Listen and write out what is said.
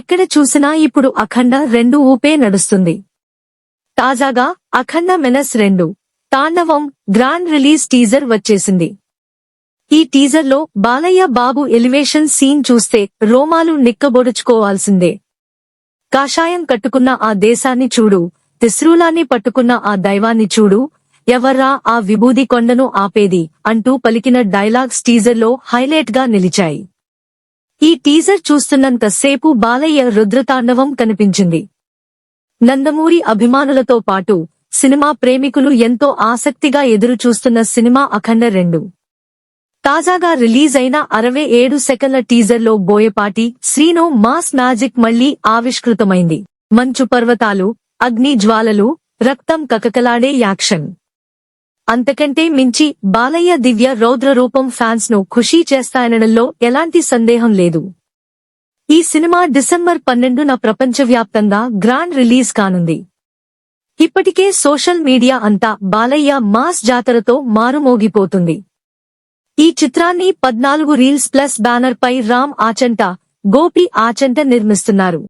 ఎక్కడ చూసినా ఇప్పుడు అఖండ రెండు ఊపే నడుస్తుంది. తాజాగా అఖండ మెనస్ రెండు తాండవం గ్రాండ్ రిలీజ్ టీజర్ వచ్చేసింది. ఈ టీజర్లో బాలయ్య బాబు ఎలివేషన్ సీన్ చూస్తే రోమాలు నిక్కబొడుచుకోవాల్సిందే. కాషాయం కట్టుకున్న ఆ దేశాన్ని చూడు తిస్రూలాన్ని పట్టుకున్న ఆ దైవాన్ని చూడు ఎవర్రా ఆ విభూది కొండను ఆపేది అంటూ పలికిన డైలాగ్స్ టీజర్లో హైలైట్గా నిలిచాయి. ఈ టీజర్ చూస్తున్నంత సేపు బాలయ్య రుద్రతాండవం కనిపించింది. నందమూరి అభిమానులతో పాటు సినిమా ప్రేమికులు ఎంతో ఆసక్తిగా ఎదురు చూస్తున్న సినిమా అఖండ రెండు. తాజాగా రిలీజ్ అయిన అరవై ఏడు సెకండ్ల టీజర్లో బోయపాటి శ్రీను మాస్ మ్యాజిక్ మళ్ళీ ఆవిష్కృతమైంది. మంచు పర్వతాలు అగ్ని జ్వాలలు రక్తం కకకలాడే యాక్షన్. అంతకంటే మించి బాలయ్య దివ్య రౌద్ర రూపం ఫ్యాన్స్ను ఖుషీ చేస్తాయనడంలో ఎలాంటి సందేహం లేదు. ఈ సినిమా డిసెంబర్ పన్నెండున ప్రపంచవ్యాప్తంగా గ్రాండ్ రిలీజ్ కానుంది. ఇప్పటికే సోషల్ మీడియా అంతా బాలయ్య మాస్ జాతరతో మారుమోగిపోతుంది. ఈ చిత్రాన్ని పద్నాలుగు రీల్స్ ప్లస్ బ్యానర్ పై రామ్ ఆచంట గోపి ఆచంట నిర్మిస్తున్నారు.